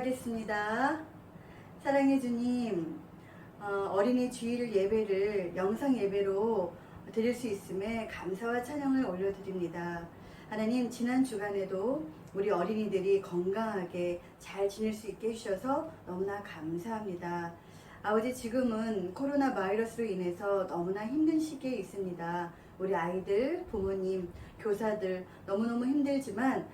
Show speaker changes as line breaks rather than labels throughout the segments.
기도하겠습니다. 사랑해 주님, 어, 어린이 주일 예배를 영상 예배로 드릴 수 있음에 감사와 찬양을 올려드립니다. 하나님 지난 주간에도 우리 어린이들이 건강하게 잘 지낼 수 있게 해주셔서 너무나 감사합니다. 아버지 지금은 코로나 바이러스로 인해서 너무나 힘든 시기에 있습니다. 우리 아이들, 부모님, 교사들 너무너무 힘들지만 아,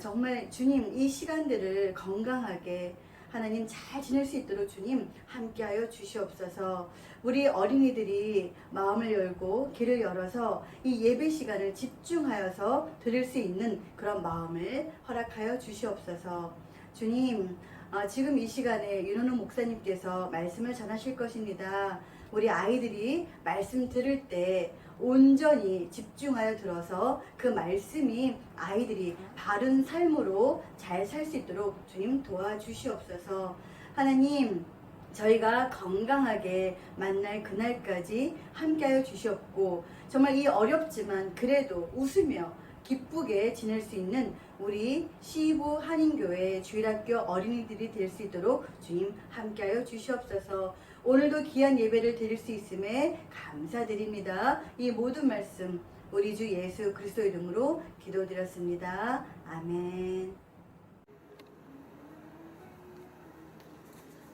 정말 주님 이 시간들을 건강하게 하나님 잘 지낼 수 있도록 주님 함께하여 주시옵소서. 우리 어린이들이 마음을 열고 길을 열어서 이 예배 시간을 집중하여서 드릴 수 있는 그런 마음을 허락하여 주시옵소서. 주님, 아, 지금 이 시간에 윤호는 목사님께서 말씀을 전하실 것입니다. 우리 아이들이 말씀 들을 때 온전히 집중하여 들어서 그 말씀이 아이들이 바른 삶으로 잘 살 수 있도록 주님 도와주시옵소서. 하나님, 저희가 건강하게 만날 그날까지 함께하여 주시옵고 정말 이 어렵지만 그래도 웃으며 기쁘게 지낼 수 있는 우리 시부 한인교회 주일학교 어린이들이 될 수 있도록 주님 함께하여 주시옵소서. 오늘도 귀한 예배를 드릴 수 있음에 감사드립니다. 이 모든 말씀 우리 주 예수 그리스도 이름으로 기도드렸습니다. 아멘.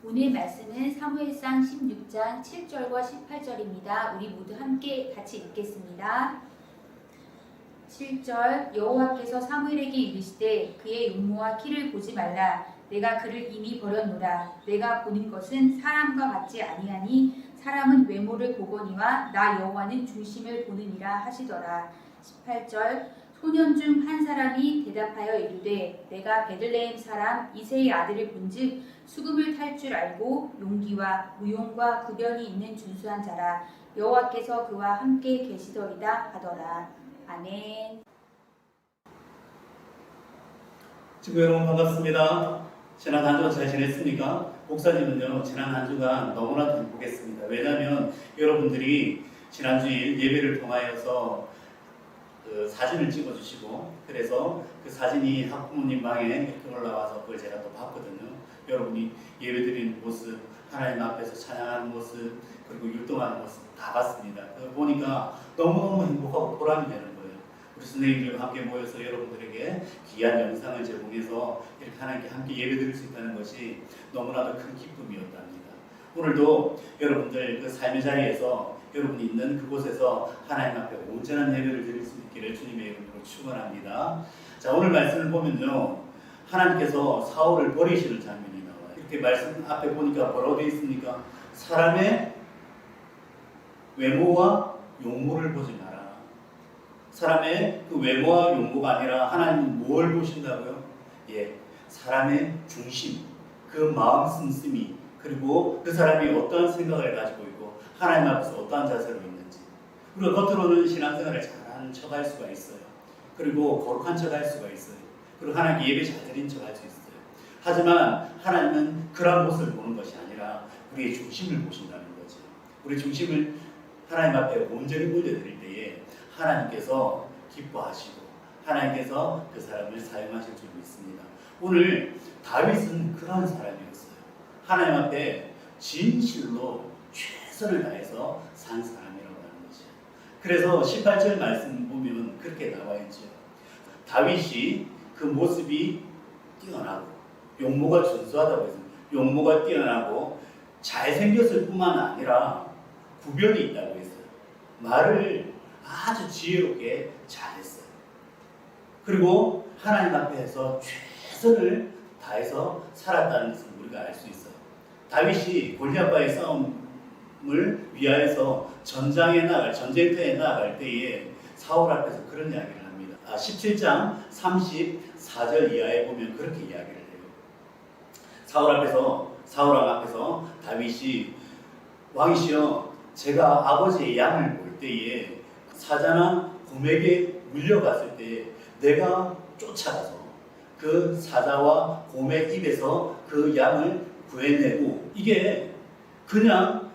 오늘 말씀은 사무엘상 16장 7절과 18절입니다. 우리 모두 함께 같이 읽겠습니다. 7절 여호와께서 사무엘에게 이르시되 그의 용모와 키를 보지 말라 내가 그를 이미 버렸노라 내가 보는 것은 사람과 같지 아니하니 사람은 외모를 보거니와 나 여호와는 중심을 보느니라 하시더라 18절 소년 중 한 사람이 대답하여 이르되 내가 베들레헴 사람 이세의 아들을 본즉 수금을 탈 줄 알고 용기와 무용과 구변이 있는 준수한 자라 여호와께서 그와 함께 계시더이다 하더라 아멘.
친구 여러분 반갑습니다. 지난 한 주간 잘 지냈습니까? 목사님은요 지난 한 주간 너무나도 행복했습니다. 왜냐하면 여러분들이 지난주일 예배를 통하여서 그 사진을 찍어주시고 그래서 그 사진이 학부모님 방에 이렇게 올라와서 그걸 제가 또 봤거든요. 여러분이 예배드리는 모습, 하나님 앞에서 찬양하는 모습, 그리고 율동하는 모습 다 봤습니다. 보니까 너무너무 행복하고 보람이 되는. 우리 선생님들과 함께 모여서 여러분들에게 귀한 영상을 제공해서 이렇게 하나님께 함께 예배드릴 수 있다는 것이 너무나도 큰 기쁨이었답니다. 오늘도 여러분들 그 삶의 자리에서 여러분이 있는 그곳에서 하나님 앞에 온전한 예배를 드릴 수 있기를 주님의 이름으로 축원합니다. 자 오늘 말씀을 보면요 하나님께서 사울을 버리시는 장면이 나와요. 이렇게 말씀 앞에 보니까 뭐라고 있습니까? 사람의 외모와 용모를 보지 마라. 사람의 그 외모와 용모가 아니라 하나님 뭘 보신다고요? 예, 사람의 중심, 그 마음 씀씀이 그리고 그 사람이 어떠한 생각을 가지고 있고 하나님 앞에서 어떠한 자세로 있는지 우리가 겉으로는 신앙생활을 잘하는 척할 수가 있어요. 그리고 거룩한 척할 수가 있어요. 그리고 하나님께 예배 잘 드린 척할 수 있어요. 하지만 하나님은 그런 모습을 보는 것이 아니라 우리의 중심을 보신다는 거죠. 우리 중심을 하나님 앞에 온전히 올려드릴 때에 하나님께서 기뻐하시고 하나님께서 그 사람을 사용하실 줄 믿습니다. 오늘 다윗은 그런 사람이었어요. 하나님 앞에 진실로 최선을 다해서 산 사람이라고 하는 거죠. 그래서 18절 말씀 보면 그렇게 나와 있죠. 다윗이 그 모습이 뛰어나고 용모가 준수하다고 했습니다. 용모가 뛰어나고 잘생겼을 뿐만 아니라 구별이 있다고 했어요. 말을 아주 지혜롭게 잘했어요. 그리고 하나님 앞에서 최선을 다해서 살았다는 것을 우리가 알 수 있어요. 다윗이 골리앗과의 싸움을 위하여서 전장에 나갈 전쟁터에 나갈 때에 사울 앞에서 그런 이야기를 합니다. 아, 17장 34절 이하에 보면 그렇게 이야기를 해요. 사울 앞에서 사울 왕 앞에서 다윗이 왕이시여 제가 아버지의 양을 볼 때에 사자나 곰에게 물려갔을 때 내가 쫓아가서 그 사자와 곰의 입에서 그 양을 구해내고 이게 그냥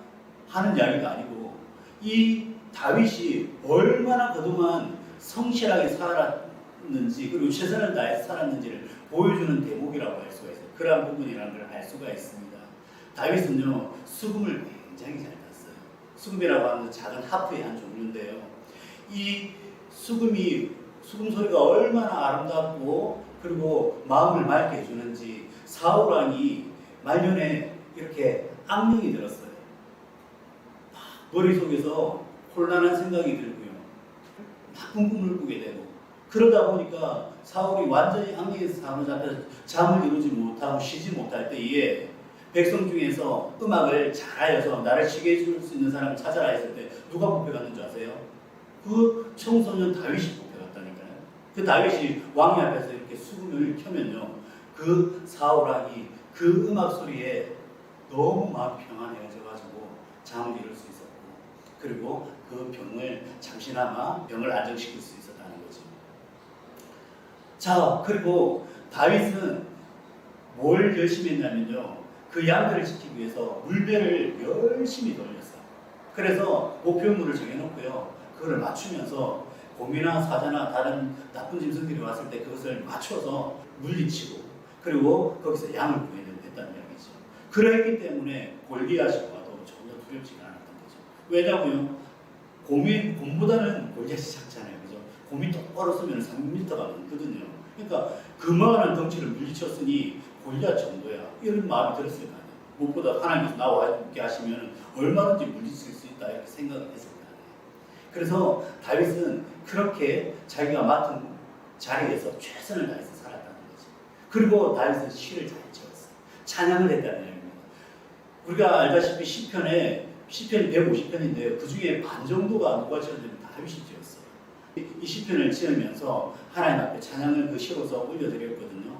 하는 이야기가 아니고 이 다윗이 얼마나 그동안 성실하게 살았는지 그리고 최선을 다해서 살았는지를 보여주는 대목이라고 할 수가 있어요. 그러한 부분이라는 걸 알 수가 있습니다. 다윗은요 수금을 굉장히 잘 탔어요. 수금이라고 하는 작은 하프의 한 종류인데요. 이 수금이 수금 소리가 얼마나 아름답고 그리고 마음을 맑게 해주는지 사울 왕이 말년에 이렇게 악령이 들었어요. 머릿속에서 혼란한 생각이 들고요. 나쁜 꿈을 꾸게 되고 그러다 보니까 사울이 완전히 악령에서 사로잡혀 잠을 이루지 못하고 쉬지 못할 때에 백성 중에서 음악을 잘하여서 나를 쉬게 해줄 수 있는 사람을 찾아라 했을 때 누가 뽑혀갔는 줄 아세요? 그 청소년 다윗이 뽑혀갔다니까요. 그 다윗이 왕의 앞에서 이렇게 수금을 켜면요. 그 사울 왕이 그 음악 소리에 너무 마음 평안해져 가지고 잠을 이룰 수 있었고 그리고 그 병을 잠시나마 병을 안정시킬 수 있었다는 거죠. 자 그리고 다윗은 뭘 열심히 했냐면요. 그 양들을 지키기 위해서 물배를 열심히 돌렸어요. 그래서 목표물을 정해놓고요. 그걸 맞추면서 곰이나 사자나 다른 나쁜 짐승들이 왔을 때 그것을 맞춰서 물리치고 그리고 거기서 양을 구해냈다는 이야기죠. 그러했기 때문에 골리앗이 와도 전혀 두렵지가 않았던 거죠. 왜냐고요? 곰이 곰보다는 골리앗이 작잖아요, 그죠? 곰이 똑바로 서면 3m가 넘거든요. 그러니까 그만한 덩치를 물리쳤으니 골리앗 정도야. 이런 마음이 들었을 거 아니에요. 무엇보다 하나님께서 나와 있게 하시면 얼마든지 물리칠 수 있다 이렇게 생각을 아니에요. 그래서 다윗은 그렇게 자기가 맡은 자리에서 최선을 다해서 살았다는 거죠. 그리고 다윗은 시를 잘 지었어요. 찬양을 했다는 얘기입니다. 우리가 알다시피 시편에 시편이 150편인데요. 그 중에 반 정도가 누가 지었냐면 다윗이 지었어요. 이 시편을 지으면서 하나님 앞에 찬양을 그 시로서 올려드렸거든요.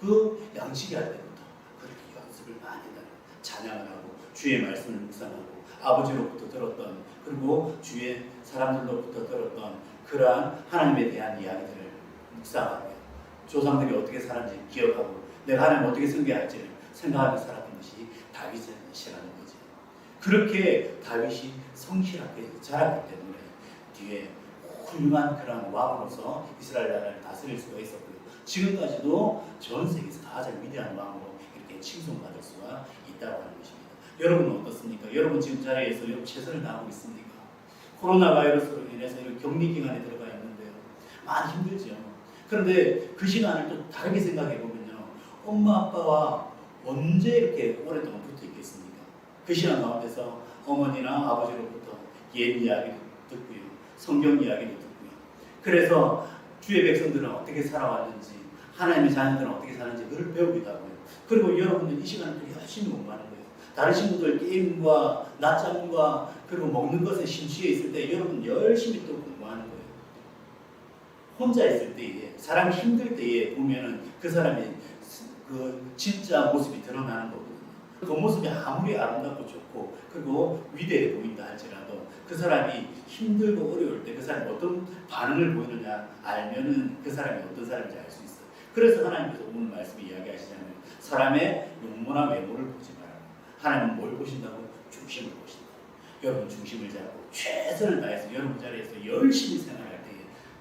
그 양치기 할 때부터 그렇게 연습을 많이 했다는 찬양을 하고 주의 말씀을 묵상하고 아버지로부터 들었던 그리고 주의 사람들로부터 들었던 그러한 하나님에 대한 이야기들을 묵상하고 조상들이 어떻게 살았는지 기억하고 내가 하나님 어떻게 섬겨야 할지를 생각하며 살았던 것이 다윗의 시라는 거지. 그렇게 다윗이 성실하게 자랐기 때문에 뒤에 훌륭한 그런 왕으로서 이스라엘 나라를 다스릴 수가 있었고요. 지금까지도 전 세계에서 가장 위대한 왕으로 이렇게 칭송받을 수가 있다고 하는 것입니다. 여러분은 어떻습니까? 여러분 지금 자리에서 최선을 다하고 있습니까? 코로나 바이러스로 인해서 이런 격리 기간에 들어가 있는데요. 많이 힘들죠. 그런데 그 시간을 또 다르게 생각해 보면요. 엄마 아빠와 언제 이렇게 오랫동안 붙어 있겠습니까? 그 시간 가운데서 어머니나 아버지로부터 옛 이야기도 듣고요. 성경 이야기도 듣고요. 그래서 주의 백성들은 어떻게 살아왔는지 하나님의 자녀들은 어떻게 사는지 그걸 배우기도 하고요. 그리고 여러분들 이 시간을 또 열심히 공부하는 거예요. 다른 친구들 게임과 낮잠과 그리고 먹는 것에 심취해 있을 때 여러분 열심히 또 공부하는 거예요. 혼자 있을 때에 사람이 힘들 때에 보면은 그 사람의 그 진짜 모습이 드러나는 거거든요. 그 모습이 아무리 아름답고 좋고 그리고 위대해 보인다 할지라도 그 사람이 힘들고 어려울 때 그 사람이 어떤 반응을 보이느냐 알면은 그 사람이 어떤 사람인지 알 수 있어요. 그래서 하나님께서 오늘 말씀에 이야기하시자면 사람의 용모나 외모를 보지 말라. 하나님은 뭘 보신다고? 중심을 보신다. 여러분 중심을 잡고 최선을 다해서 여러분 자리에서 열심히 생활할 때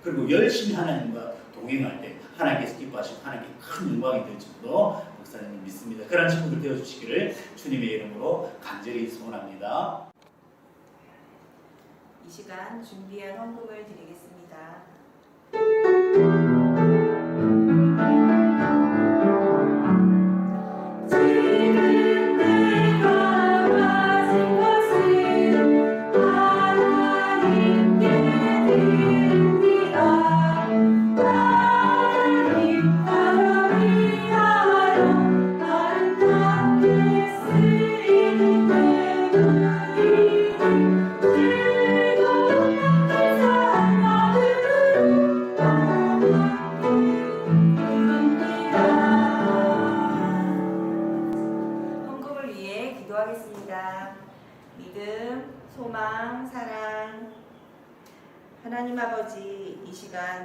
그리고 열심히 하나님과 동행할 때 하나님께서 기뻐하시고 하나님께 큰 영광이 될 줄로 목사님 믿습니다. 그런 친구들 되어주시기를 주님의 이름으로 간절히 소원합니다.
이 시간 준비한 헌금을 드리겠습니다.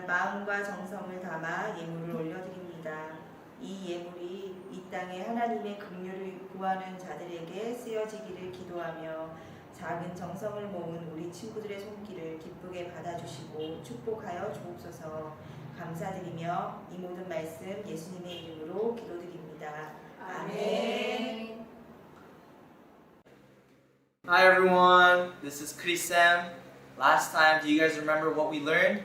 마음과 정성을 담아 예물을 올려드립니다. 이 예물이 이 땅에 하나님의 긍휼을 구하는 자들에게 쓰여지기를 기도하며 작은 정성을 모은 우리 친구들의 손길을 기쁘게 받아주시고 축복하여 주옵소서 감사드리며 이 모든 말씀 예수님의 이름으로 기도드립니다. 아멘.
Hi everyone, this is Chris Sam. Last time, do you guys remember what we learned?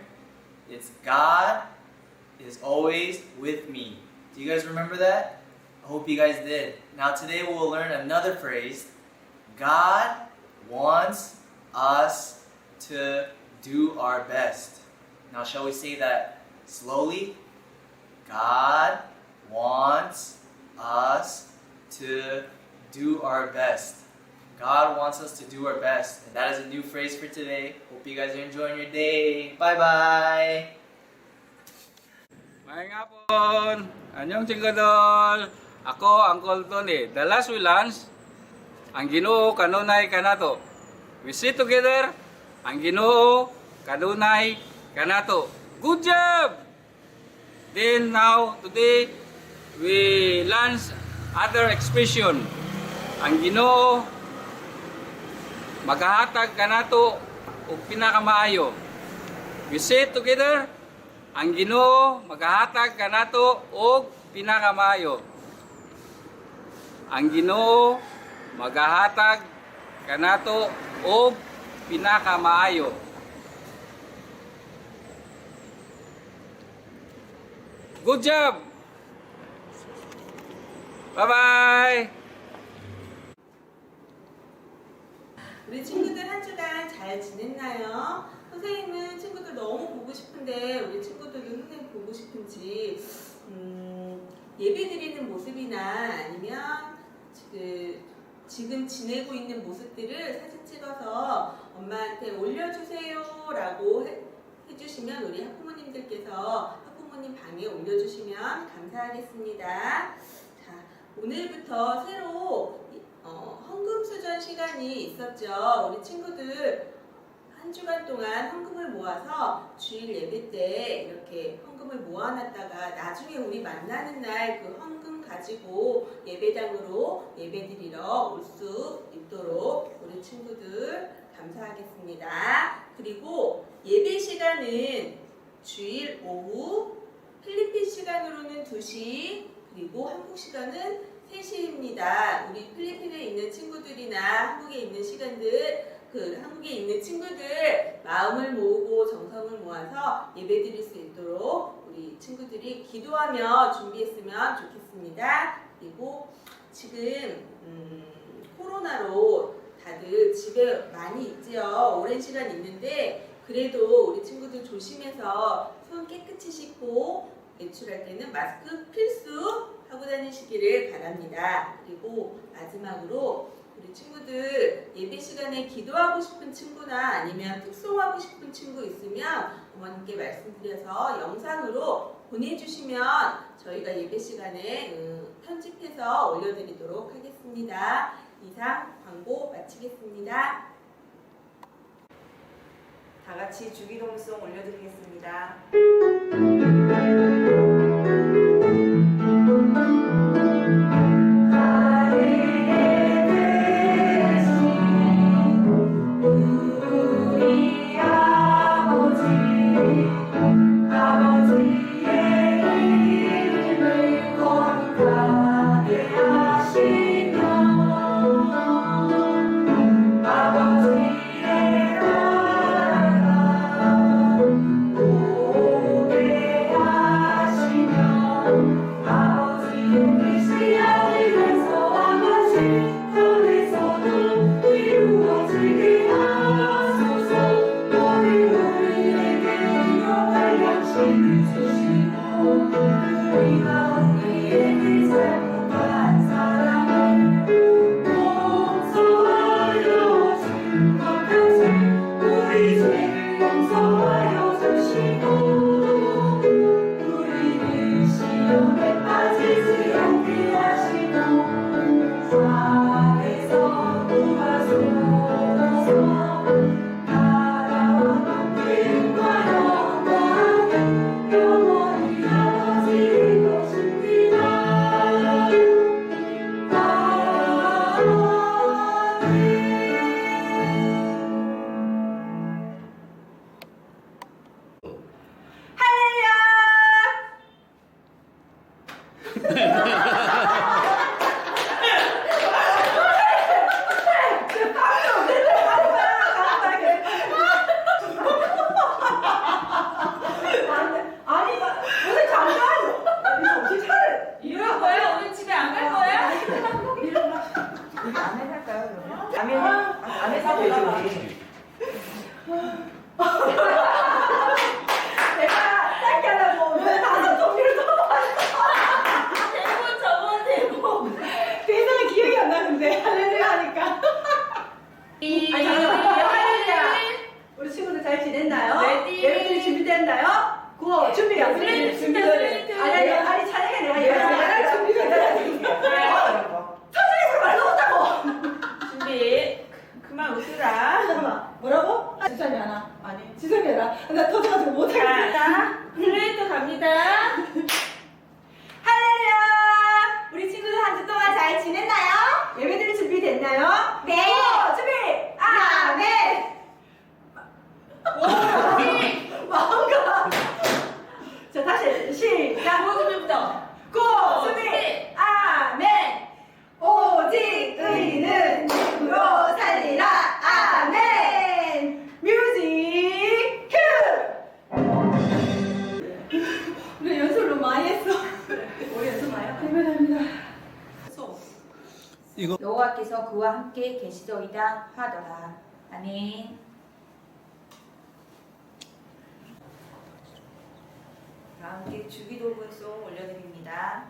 It's God is always with me. Do you guys remember that? I hope you guys did. Now today we'll learn another phrase. God wants us to do our best. Now shall we say that slowly? God wants us to do our best. God wants us to do our best. And that is a new phrase for today. Hope you guys are enjoying your day. Bye bye.
Maayong hapon! Anyong tinggadol! Ako, Uncle Tony. The last we lunch, ang ginoo, kanunay, kanato. We sit together, ang ginoo, kanunay, kanato. Good job! Then now, today, we learn other expression. Ang ginoo, magahatag kanato og pinakamaayo. We sit together, ang Ginoo magahatag kanato og pinakamaayo. Ang Ginoo magahatag kanato og pinakamaayo. Good job. Bye-bye.
우리 친구들 한 주간 잘 지냈나요? 선생님은 친구들 너무 보고 싶은데 우리 친구들도 선생님 보고 싶은지 음, 예배 드리는 모습이나 아니면 그, 지금 지내고 있는 모습들을 사진 찍어서 엄마한테 올려주세요 라고 해, 해주시면 우리 학부모님들께서 학부모님 방에 올려주시면 감사하겠습니다. 자, 오늘부터 새로 어, 헌금 수전 시간이 있었죠. 우리 친구들 한 주간 동안 헌금을 모아서 주일 예배 때 이렇게 헌금을 모아놨다가 나중에 우리 만나는 날 그 헌금 가지고 예배당으로 예배드리러 올 수 있도록 우리 친구들 감사하겠습니다. 그리고 예배 시간은 주일 오후 필리핀 시간으로는 2시 그리고 한국 시간은 3시입니다. 우리 필리핀에 있는 친구들이나 한국에 있는 시간들, 그 한국에 있는 친구들 마음을 모으고 정성을 모아서 예배 드릴 수 있도록 우리 친구들이 기도하며 준비했으면 좋겠습니다. 그리고 지금 음, 코로나로 다들 집에 많이 있지요. 오랜 시간 있는데 그래도 우리 친구들 조심해서 손 깨끗이 씻고 외출할 때는 마스크 필수 하고 다니시기를 바랍니다. 그리고 마지막으로 우리 친구들 예배 시간에 기도하고 싶은 친구나 아니면 특송하고 싶은 친구 있으면 어머님께 말씀드려서 영상으로 보내주시면 저희가 예배 시간에 음, 편집해서 올려드리도록 하겠습니다. 이상 광고 마치겠습니다.
다 같이 주기도문송 올려드리겠습니다.
Música Mano. 이거
여호와께서 그와 함께 계시더이다 하더라. 아멘.
다 함께 주기도문송 올려드립니다.